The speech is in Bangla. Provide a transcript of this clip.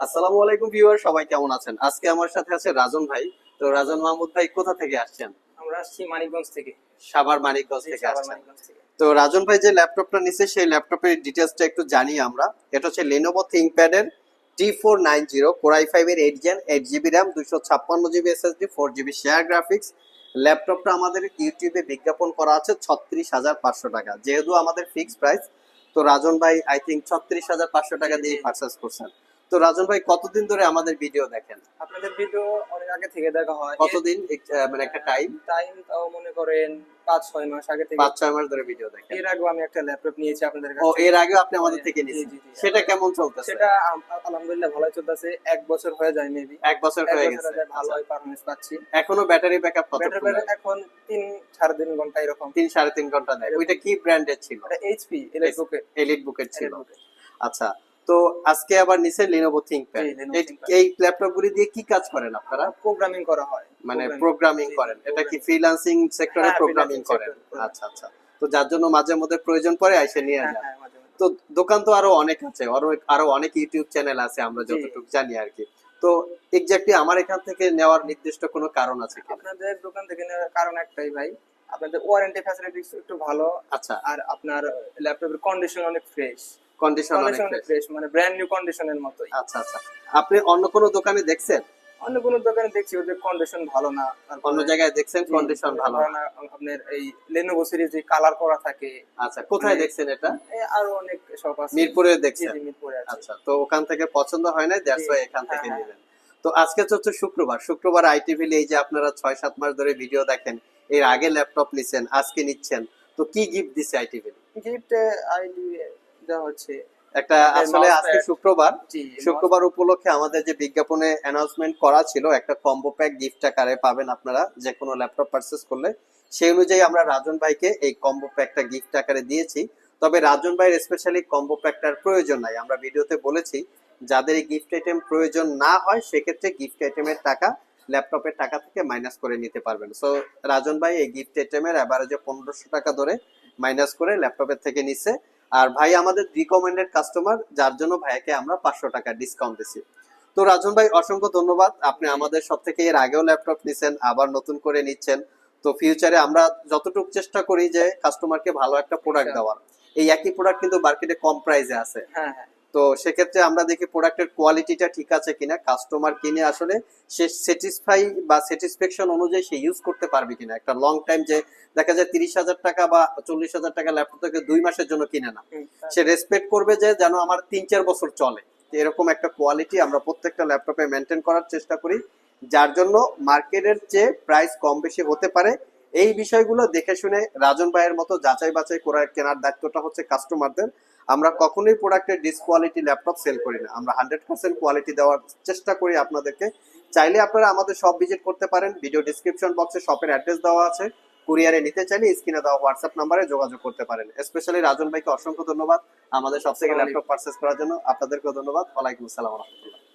আসসালামু আলাইকুম ভিউয়ার সবাই কেমন আছেন? আজকে আমার সাথে আছে রাজন ভাই। তো রাজন মাহমুদ ভাই কোথা থেকে আসছেন? আমরা আসছি মানিকগঞ্জ থেকে। সাভার মানিকগঞ্জ থেকে আসছেন। তো রাজন ভাই যে ল্যাপটপটা নিছে সেই ল্যাপটপের ডিটেলসটা একটু জানি আমরা। এটা হচ্ছে লেনোভো থিংকপ্যাড এর T four nine zero core i five এর eight gen eight GB RAM দুশো ছাপ্পান্ন GB SSD four GB share graphics ল্যাপটপটা আমাদের ইউটিউবে বিজ্ঞাপন করা আছে ছত্রিশ হাজার পাঁচশো টাকা। যেহেতু আমাদের ফিক্স প্রাইস তো রাজন ভাই আই থিঙ্ক ছত্রিশ হাজার পাঁচশো টাকা দিয়ে পারচেস করছেন। তো রাজন ভাই কতদিন ধরে আমাদের ভিডিও দেখেন? আপনাদের ভিডিও অনেক আগে থেকে দেখা হয়। কতদিন? মানে একটা টাইম টাইম তাও মনে করেন পাঁচ ছয় মাস আগে থেকে। পাঁচ ছয় মাস ধরে ভিডিও দেখেন। এর আগেও আমি একটা ল্যাপটপ নিয়েছি আপনাদের কাছে। ও এর আগে আপনি আমাদের থেকে নিয়েছেন। সেটা কেমন চলতেছে? সেটা আলহামদুলিল্লাহ ভালোই চলতেছে। এক বছর হয়ে যায় মেবি এক বছর হয়ে গেছে। যায়, ভালো আচ্ছা। পারফরমেন্স পাচ্ছি। এখনও ব্যাটারি ব্যাকআপ কত ব্যাটারি ব্যাকআপ এখন তিন সাড়ে তিন ঘণ্টা এরকম। তিন সাড়ে তিন ঘণ্টা দেয় ওইটা কি ব্র্যান্ডের ছিল? এটা এইচপি ইলেকট্রিকের এলিট বুকের ছিল। আচ্ছা তো আজকে আবার নিচে Lenovo ThinkPad। এই ল্যাপটপ গুলি দিয়ে কি কাজ করেন আপনারা? প্রোগ্রামিং করা হয়। মানে প্রোগ্রামিং করেন। এটা কি। ফ্রিল্যান্সিং সেক্টরে প্রোগ্রামিং করেন? আচ্ছা আচ্ছা। তো যার জন্য মাঝে মধ্যে প্রয়োজন পড়ে এসে নিয়ে হ্যাঁ, যান। হ্যাঁ। তো দোকান তো আরও অনেক আছে। আরও আরও অনেক ইউটিউব চ্যানেল আছে আমরা যতটুকু জানি আর কি। তো এক্স্যাক্টলি আমার এখান থেকে নেওয়ার নির্দিষ্ট কোনো কারণ আছে কি আপনাদের দোকান থেকে নেওয়ার কারণ একটাই ভাই। আপনাদের ওয়ারেন্টি ফ্যাসিলিটিস একটু ভালো। আচ্ছা। আর আপনার ল্যাপটপের কন্ডিশন অনেক ফ্রেশ কন্ডিশন অনেক ফ্রেশ মানে ব্র্যান্ড নিউ কন্ডিশনের মতোই। আচ্ছা আচ্ছা। আপনি অন্য কোনো দোকানে দেখছেন? অন্য কোনো দোকানে দেখছি ওদের কন্ডিশন ভালো না। অন্য জায়গায় দেখছেন কন্ডিশন ভালো? না। আপনার এই লেনোভো সিরিজ যে কালার করা থাকে আচ্ছা কোথায় মানে- দেখছেন এটা? আরও অনেক শপ আছে। মিরপুরে দেখছেন? মিরপুরে আচ্ছা তো ওখান থেকে পছন্দ হয় না দ্যাটস ওয়াই এখান হ্যাঁ, থেকে হ্যাঁ। নিলেন। তো আজকে তো হচ্ছে শুক্রবার। শুক্রবার আইটিভি এই যে আপনারা ছয় সাত মাস ধরে ভিডিও দেখেন এর আগে ল্যাপটপ নিছেন আজকে নিচ্ছেন তো কি গিফট দিছে আইটিভি গিফট আইডি দেওয়া হচ্ছে। একটা একটা আসলে আজকে শুক্রবার। শুক্রবার উপলক্ষে আমাদের যে বিজ্ঞাপনে অ্যানাউন্সমেন্ট করা ছিল একটা কম্বো প্যাক গিফট আকারে পাবেন আপনারা যে কোনো ল্যাপটপ পারচেস করলে। সেই অনুযায়ী আমরা রাজন ভাইকে এই কম্বো প্যাকটা গিফট আকারে দিয়েছি। তবে রাজন ভাইয়ের স্পেশালি কম্বো প্যাকটার প্রয়োজন নাই। আমরা ভিডিওতে বলেছি যাদের এই গিফট আইটেম প্রয়োজন না হয় সেক্ষেত্রে গিফট আইটেমের টাকা ল্যাপটপের টাকা থেকে মাইনাস করে নিতে পারবেন। সো রাজন ভাই এই গিফট আইটেমের অ্যাভারেজে পনেরোশো টাকা ধরে মাইনাস করে ল্যাপটপের থেকে নিচ্ছে। আর ভাই আমাদের রিকমেন্ডেড কাস্টমার যার জন্য ভাইকে আমরা পাঁচশো টাকা ডিসকাউন্ট দিছি। তো রাজন ভাই অসংখ্য ধন্যবাদ। আপনি আমাদের সব থেকে এর আগেও ল্যাপটপ নিছেন আবার নতুন করে নিচ্ছেন। তো ফিউচারে আমরা যতটুকু চেষ্টা করি যে কাস্টমারকে ভালো একটা প্রোডাক্ট আচ্ছা। দেওয়ার। এই একই প্রোডাক্ট কিন্তু মার্কেটে কম প্রাইসে আছে। হ্যাঁ হ্যাঁ। তো সেক্ষেত্রে আমরা দেখি প্রোডাক্টের কোয়ালিটিটা ঠিক আছে কিনা কাস্টমার কিনে আসলে সে স্যাটিসফাই বা স্যাটিসফ্যাকশন অনুযায়ী সে ইউজ করতে পারবে কিনা। একটা লং টাইম যে দেখা যায় তিরিশ হাজার টাকা বা চল্লিশ হাজার টাকা ল্যাপটপ থেকে দুই মাসের জন্য কিনে না। সে রেসপেক্ট করবে যে যেন আমার তিন চার বছর চলে। এরকম একটা কোয়ালিটি আমরা প্রত্যেকটা ল্যাপটপে মেনটেন করার চেষ্টা করি যার জন্য মার্কেটের যে প্রাইস কম বেশি হতে পারে এই বিষয়গুলো দেখে শুনে রাজন ভাইয়ের মতো যাচাই বাছাই করার কেনার দায়িত্বটা হচ্ছে কাস্টমারদের আমরা কখনোই প্রোডাক্টের ডিসকোয়ালিটি ল্যাপটপ সেল করি না। আমরা হান্ড্রেড পার্সেন্ট কোয়ালিটি দেওয়ার চেষ্টা করি আপনাদেরকে। চাইলে আপনারা আমাদের সব ভিজিট করতে পারেন। ভিডিও ডিসক্রিপশন বক্সে শপের অ্যাড্রেস দেওয়া আছে। কুরিয়ারে নিতে চাইলে স্ক্রিনে দেওয়া হোয়াটসঅ্যাপ নাম্বারে যোগাযোগ করতে পারেন। স্পেশালি রাজন ভাইকে অসংখ্য ধন্যবাদ আমাদের সব থেকে ল্যাপটপ পারচেস করার জন্য। আপনাদেরকেও ধন্যবাদ। ওয়ালাইকুম আসসালাম রহমতুল্লাহ।